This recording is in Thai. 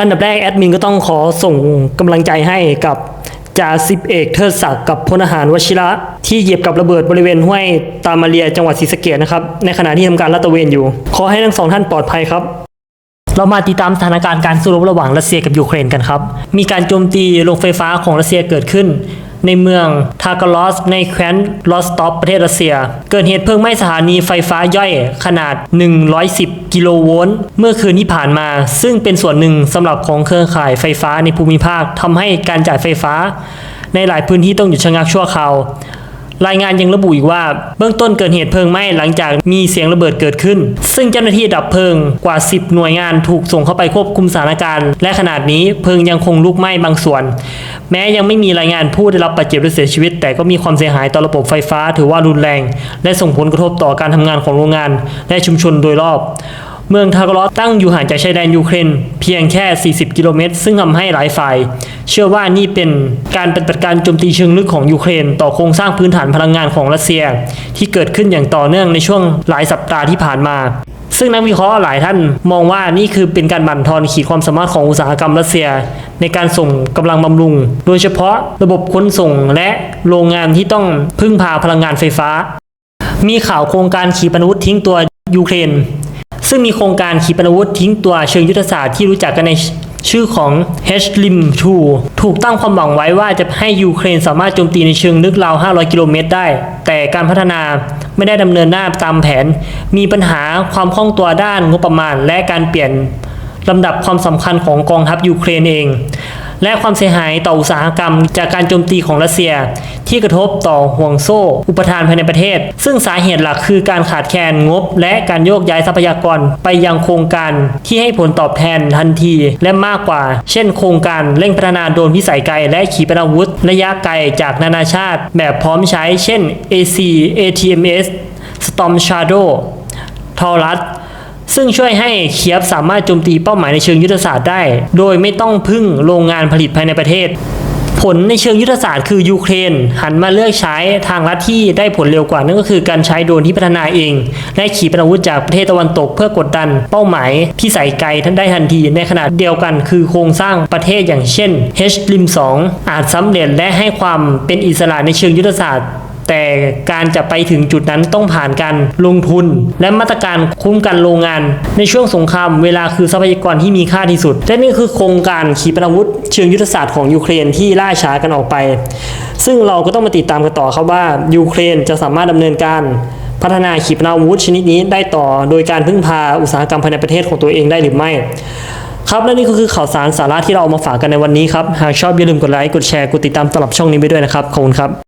อันดับแรกแอดมินก็ต้องขอส่งกำลังใจให้กับจ่าสิบเอกเทิดศักดิ์กับพลทหารวชิระ ที่เหยียบกับระเบิดบริเวณห้วยตามาเรียจังหวัดศรีสะเกดนะครับ ในขณะที่ทำการลาดตระเวนอยู่ ขอให้ทั้งสองท่านปลอดภัยครับ เรามาติดตามสถานการณ์การสู้รบระหว่างรัสเซียกับยูเครนกันครับ มีการโจมตีโรงไฟฟ้าของรัสเซียเกิดขึ้น ในเมืองทากาลอส ในแคว้นลอสตอปประเทศรัสเซีย เกิดเหตุเพลิงไหม้สถานีไฟฟ้าย่อยขนาด 110 กิโลโวลต์เมื่อคืนที่ผ่านมา ซึ่งเป็นส่วนหนึ่งสำหรับของเครือข่ายไฟฟ้าในภูมิภาคทำให้การจ่ายไฟฟ้า ในหลายพื้นที่ต้องหยุดชะงักชั่วคราว รายงานยังระบุอีกว่า เบื้องต้นเกิดเหตุเพลิงไหม้หลังจากมีเสียงระเบิดเกิดขึ้น ซึ่งเจ้าหน้าที่ดับเพลิงกว่า 10 หน่วยงานถูกส่งเข้าไปควบคุมสถานการณ์ และขนาดนี้เพลิงยังคงลุกไหม้บางส่วน แม้ยังไม่มีรายงานผู้ได้รับบาดเจ็บหรือเสียชีวิต แต่ก็มีความเสียหายต่อระบบไฟฟ้า ถือว่ารุนแรง และส่งผลกระทบต่อการทำงานของโรงงาน และชุมชนโดยรอบ เมืองทากรอสตั้งอยู่ห่างจากชายแดนยูเครนเพียงแค่ 40 กิโลเมตร ซึ่งทำให้หลายฝ่าย เชื่อว่านี่เป็นการปฏิบัติการโจมตีเชิงลึกของยูเครน ต่อโครงสร้างพื้นฐานพลังงานของรัสเซีย ที่เกิดขึ้นอย่างต่อเนื่องในช่วงหลายสัปดาห์ที่ผ่านมา ซึ่งนักวิเคราะห์หลายท่านมองว่านี่คือเป็นการบั่นทอนขีดความสามารถของอุตสาหกรรมรัสเซีย ในการส่งกำลังบำรุง โดยเฉพาะระบบขนส่งและโรงงานที่ต้องพึ่งพาพลังงานไฟฟ้า มีข่าวโครงการขีปนาวุธทิ้งตัวยูเครน ซึ่งมีโครงการขีปนาวุธทิ้งตัวเชิงยุทธศาสตร์ที่รู้จักกันในชื่อของ h l i m 2ถูกตั้งความหวังไว้ว่าจะให้ยูเครนสามารถโจมตีในเชิงลึกราว 500 กิโลเมตรได้ แต่การพัฒนาไม่ได้ดำเนินหน้าตามแผน มีปัญหาความคล่องตัวด้านงบประมาณ และการเปลี่ยนลำดับความสำคัญของกองทัพยูเครนเอง และความเสียหายต่ออุตสาหกรรม จากการโจมตีของรัสเซีย ที่กระทบต่อห่วงโซ่ อุปทานภายในประเทศ ซึ่งสาเหตุหลักคือการขาดแคลนงบ และการโยกย้ายทรัพยากรไปยังโครงการที่ให้ผลตอบแทนทันที และมากกว่า เช่น โครงการเร่งพัฒนาโดรนพิสัยไกลและขีปนาวุธ ระยะไกลจากนานาชาติ แบบพร้อมใช้ เช่น AC ATMS Storm Shadow ทอรัส ซึ่งช่วยให้เคียบสามารถโจมตีเป้าหมายในเชิงยุทธศาสตร์ได้ โดยไม่ต้องพึ่งโรงงานผลิตภายในประเทศ ผลในเชิงยุทธศาสตร์คือยูเครน หันมาเลือกใช้ทางลัดที่ได้ผลเร็วกว่านั่นก็คือการใช้โดรนที่พัฒนาเอง และขีปนาวุธจากประเทศตะวันตกเพื่อกดดัน เป้าหมายที่ใส่ไกลท่านได้ทันทีในขณะเดียวกันคือโครงสร้างประเทศอย่างเช่น h l i m 2อาจสำเร็จและให้ความเป็นอิสระในเชิงยุทธศาสตร์ แต่การจะไปถึงจุดนั้นต้องผ่านการลงทุน และมาตรการคุ้มกันโรงงาน ในช่วงสงครามเวลาคือทรัพยากรที่มีค่าที่สุด และนี่คือโครงการขีปนาวุธ เชิงยุทธศาสตร์ของยูเครนที่ล่าช้ากันออกไป ซึ่งเราก็ต้องมาติดตามกันต่อครับว่ายูเครนจะสามารถดำเนินการพัฒนาขีปนาวุธชนิดนี้ได้ต่อ โดยการพึ่งพาอุตสาหกรรมภายในประเทศของตัวเองได้หรือไม่ ครับและนี่ก็คือข่าวสารสาระที่เราเอามาฝากกันในวันนี้ครับ หากชอบอย่าลืมกดไลค์กดแชร์กดติดตามตลับช่องนี้ไปด้วยนะครับ ขอบคุณครับ